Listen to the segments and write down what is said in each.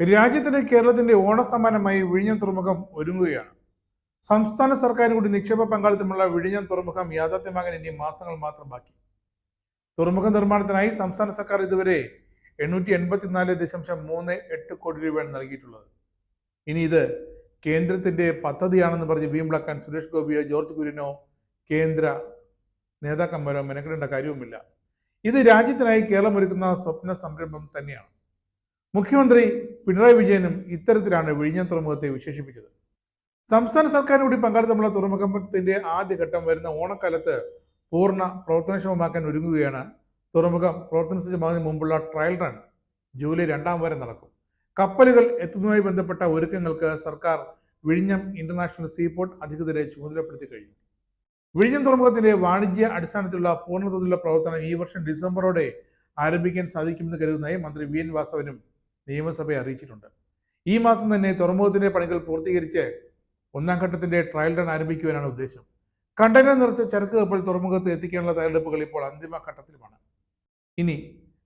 രാജ്യത്തിന്റെ കേരളത്തിന്റെ ഓണസമ്മാനമായി വിഴിഞ്ഞം തുറമുഖം ഒരുങ്ങുകയാണ്. സംസ്ഥാന സർക്കാരിന് കൂടി നിക്ഷേപ പങ്കാളിത്തമുള്ള വിഴിഞ്ഞം തുറമുഖം യാഥാർത്ഥ്യമാകാൻ ഇനി മാസങ്ങൾ മാത്രം ബാക്കി. തുറമുഖ നിർമ്മാണത്തിനായി സംസ്ഥാന സർക്കാർ ഇതുവരെ എണ്ണൂറ്റി എൺപത്തിനാല് ദശാംശം മൂന്ന് എട്ട് കോടി രൂപയാണ് നൽകിയിട്ടുള്ളത്. ഇനി ഇത് കേന്ദ്രത്തിന്റെ പദ്ധതിയാണെന്ന് പറഞ്ഞ് വീമ്പിളക്കാൻ സുരേഷ് ഗോപിയോ ജോർജ് കുര്യനോ കേന്ദ്ര നേതാക്കന്മാരോ മെനക്കെടേണ്ട കാര്യവുമില്ല. ഇത് രാജ്യത്തിനായി കേരളം ഒരുക്കുന്ന സ്വപ്ന സംരംഭം തന്നെയാണ്. മുഖ്യമന്ത്രി പിണറായി വിജയനും ഇത്തരത്തിലാണ് വിഴിഞ്ഞം തുറമുഖത്തെ വിശേഷിപ്പിച്ചത്. സംസ്ഥാന സർക്കാരിന് കൂടി പങ്കാളിത്തമുള്ള തുറമുഖത്തിന്റെ ആദ്യഘട്ടം വരുന്ന ഓണക്കാലത്ത് പൂർണ പ്രവർത്തനക്ഷമമാക്കാൻ ഒരുങ്ങുകയാണ്. തുറമുഖം പ്രവർത്തന സജ്ജമാകുന്നതിന് മുമ്പുള്ള ട്രയൽ റൺ ജൂലൈ രണ്ടാം വരെ നടക്കും. കപ്പലുകൾ എത്തുന്നതുമായി ബന്ധപ്പെട്ട ഒരുക്കങ്ങൾക്ക് സർക്കാർ വിഴിഞ്ഞം ഇന്റർനാഷണൽ സീപോർട്ട് അധികൃതരെ ചുമതലപ്പെടുത്തി കഴിഞ്ഞു. വിഴിഞ്ഞം തുറമുഖത്തിന്റെ വാണിജ്യ അടിസ്ഥാനത്തിലുള്ള പൂർണതോതിലുള്ള പ്രവർത്തനം ഈ വർഷം ഡിസംബറോടെ ആരംഭിക്കാൻ സാധിക്കുമെന്ന് കരുതുന്നതായി മന്ത്രി വി എൻ വാസവനും നിയമസഭയെ അറിയിച്ചിട്ടുണ്ട്. ഈ മാസം തന്നെ തുറമുഖത്തിന്റെ പണികൾ പൂർത്തീകരിച്ച് ഒന്നാം ഘട്ടത്തിന്റെ ട്രയൽ റൺ ആരംഭിക്കുവാനാണ് ഉദ്ദേശം. കണ്ടെയ്നർ നിറച്ച ചരക്ക് കപ്പൽ തുറമുഖത്ത് എത്തിക്കാനുള്ള തയ്യാറെടുപ്പുകൾ ഇപ്പോൾ അന്തിമ ഘട്ടത്തിലുമാണ്. ഇനി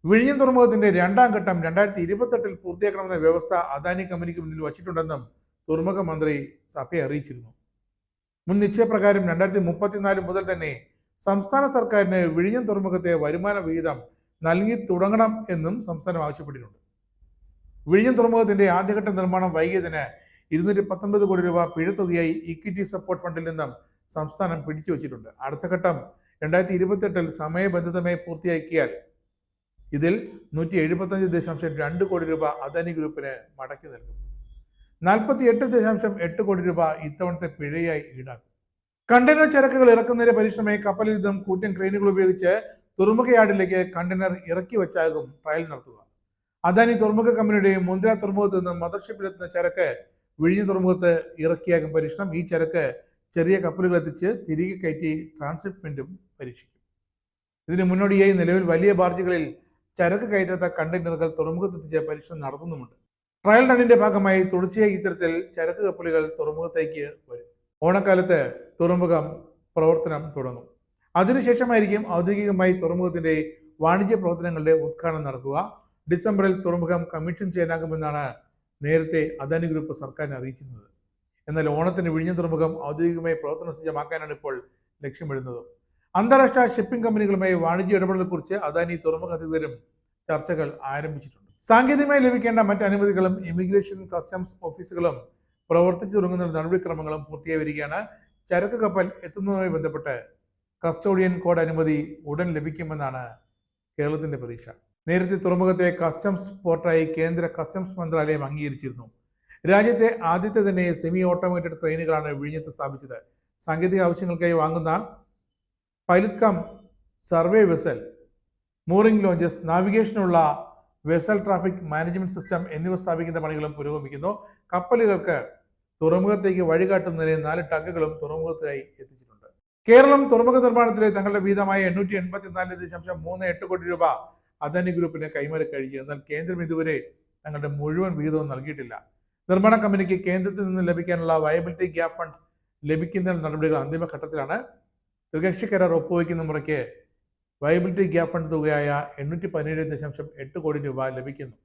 വിഴിഞ്ഞം തുറമുഖത്തിന്റെ രണ്ടാം ഘട്ടം രണ്ടായിരത്തി ഇരുപത്തെട്ടിൽ പൂർത്തിയാക്കണമെന്ന വ്യവസ്ഥ അദാനി കമ്പനിക്ക് മുന്നിൽ വച്ചിട്ടുണ്ടെന്നും തുറമുഖ മന്ത്രി സഭയെ അറിയിച്ചിരുന്നു. മുൻ നിശ്ചയപ്രകാരം രണ്ടായിരത്തി മുപ്പത്തിനാല് മുതൽ തന്നെ സംസ്ഥാന സർക്കാരിന് വിഴിഞ്ഞം തുറമുഖത്തെ വരുമാന വിഹിതം നൽകി തുടങ്ങണം എന്നും സംസ്ഥാനം ആവശ്യപ്പെട്ടിട്ടുണ്ട്. വിഴിഞ്ഞം തുറമുഖത്തിന്റെ ആദ്യഘട്ട നിർമ്മാണം വൈകിയതിന് ഇരുന്നൂറ്റി പത്തൊൻപത് കോടി രൂപ പിഴത്തുകയായി ഇക്വിറ്റി സപ്പോർട്ട് ഫണ്ടിൽ നിന്നും സംസ്ഥാനം പിടിച്ചു വച്ചിട്ടുണ്ട്. അടുത്ത ഘട്ടം രണ്ടായിരത്തി ഇരുപത്തെട്ടിൽ സമയബന്ധിതമായി പൂർത്തിയാക്കിയാൽ ഇതിൽ നൂറ്റി എഴുപത്തഞ്ച് ദശാംശം രണ്ട് കോടി രൂപ അദാനി ഗ്രൂപ്പിന് മടക്കി നൽകും. നാൽപ്പത്തി എട്ട് ദശാംശം എട്ട് കോടി രൂപ ഇത്തവണത്തെ പിഴയായി ഈടാക്കും. കണ്ടെയ്നർ ചരക്കുകൾ ഇറക്കുന്നതിന്റെ പരീക്ഷണമായി കപ്പലിൽ നിന്നും കൂറ്റൻ ക്രെയിനുകൾ ഉപയോഗിച്ച് തുറമുഖ യാർഡിലേക്ക് കണ്ടെയ്നർ ഇറക്കി വെച്ചാകും ട്രയൽ നടത്തുക. അദാനി തുറമുഖ കമ്പനിയുടെയും മുന്ദ്ര തുറമുഖത്ത് നിന്ന് മദർഷിപ്പിലെത്തുന്ന ചരക്ക് വിഴിഞ്ഞ തുറമുഖത്ത് ഇറക്കിയാകും പരീക്ഷണം. ഈ ചരക്ക് ചെറിയ കപ്പലുകൾ എത്തിച്ച് തിരികെ കയറ്റി ട്രാൻസ്ഷിപ്മെന്റും പരീക്ഷിക്കും. ഇതിന് മുന്നോടിയായി നിലവിൽ വലിയ ബാർജുകളിൽ ചരക്ക് കയറ്റാത്ത കണ്ടെയ്നറുകൾ തുറമുഖത്തെത്തിച്ച് പരീക്ഷണം നടത്തുന്നുമുണ്ട്. ട്രയൽ റണ്ണിന്റെ ഭാഗമായി തുടർച്ചയായി ഇത്തരത്തിൽ ചരക്ക് കപ്പലുകൾ തുറമുഖത്തേക്ക് വരും. ഓണക്കാലത്ത് തുറമുഖം പ്രവർത്തനം തുടങ്ങും. അതിനുശേഷമായിരിക്കും ഔദ്യോഗികമായി തുറമുഖത്തിന്റെ വാണിജ്യ പ്രവർത്തനങ്ങളുടെ ഉദ്ഘാടനം നടക്കുക. ഡിസംബറിൽ തുറമുഖം കമ്മീഷൻ ചെയ്യാനാകുമെന്നാണ് നേരത്തെ അദാനി ഗ്രൂപ്പ് സർക്കാരിനെ അറിയിച്ചിരുന്നത്. എന്നാൽ ഓണത്തിന് വിഴിഞ്ഞ തുറമുഖം ഔദ്യോഗികമായി പ്രവർത്തന സജ്ജമാക്കാനാണ് ഇപ്പോൾ ലക്ഷ്യമിടുന്നത്. അന്താരാഷ്ട്ര ഷിപ്പിംഗ് കമ്പനികളുമായി വാണിജ്യ ഇടപെടലെക്കുറിച്ച് അദാനി തുറമുഖ അധികൃതരും ചർച്ചകൾ ആരംഭിച്ചിട്ടുണ്ട്. സാങ്കേതികമായി ലഭിക്കേണ്ട മറ്റ് അനുമതികളും ഇമിഗ്രേഷൻ കസ്റ്റംസ് ഓഫീസുകളും പ്രവർത്തിച്ചു തുടങ്ങുന്ന നടപടിക്രമങ്ങളും പൂർത്തിയായി വരികയാണ് ചരക്ക് കപ്പൽ എത്തുന്നതുമായി ബന്ധപ്പെട്ട് കസ്റ്റോഡിയൻ കോഡ് അനുമതി ഉടൻ ലഭിക്കുമെന്നാണ് കേരളത്തിന്റെ പ്രതീക്ഷ. നേരത്തെ തുറമുഖത്തെ കസ്റ്റംസ് പോർട്ടായി കേന്ദ്ര കസ്റ്റംസ് മന്ത്രാലയം അംഗീകരിച്ചിരുന്നു. രാജ്യത്തെ ആദ്യത്തെ തന്നെ സെമി ഓട്ടോമേറ്റഡ് ട്രെയിനുകളാണ് വിഴിഞ്ഞത്ത് സ്ഥാപിച്ചത്. സാങ്കേതിക ആവശ്യങ്ങൾക്കായി വാങ്ങുന്ന pilot cum survey vessel mooring launches നാവിഗേഷനുള്ള vessel traffic management system എന്നിവ സ്ഥാപിക്കുന്ന പണികളും പുരോഗമിക്കുന്നു. കപ്പലുകൾക്ക് തുറമുഖത്തേക്ക് വഴികാട്ടുന്നതിന് നാല് ടഗുകളും തുറമുഖത്തായി എത്തിച്ചിട്ടുണ്ട്. കേരളം തുറമുഖ നിർമ്മാണത്തിലെ തങ്ങളുടെ വീതമായ എണ്ണൂറ്റി എൺപത്തിനാല് ദശാംശം മൂന്ന് എട്ട് കോടി രൂപ അദാനി ഗ്രൂപ്പിന് കൈമാറി കഴിഞ്ഞു എന്നാൽ കേന്ദ്രം ഇതുവരെ തങ്ങളുടെ മുഴുവൻ വിഹിതവും നൽകിയിട്ടില്ല. നിർമ്മാണ കമ്പനിക്ക് കേന്ദ്രത്തിൽ നിന്ന് ലഭിക്കാനുള്ള വയബിലിറ്റി ഗ്യാപ് ഫണ്ട് ലഭിക്കുന്ന നടപടികൾ അന്തിമഘട്ടത്തിലാണ് ത്രികക്ഷി കരാർ ഒപ്പുവയ്ക്കുന്ന മുറയ്ക്ക് വയബിലിറ്റി ഗ്യാപ് ഫണ്ട് തുകയായ എണ്ണൂറ്റി പതിനേഴ് ദശാംശം എട്ട് കോടി രൂപ ലഭിക്കുന്നു.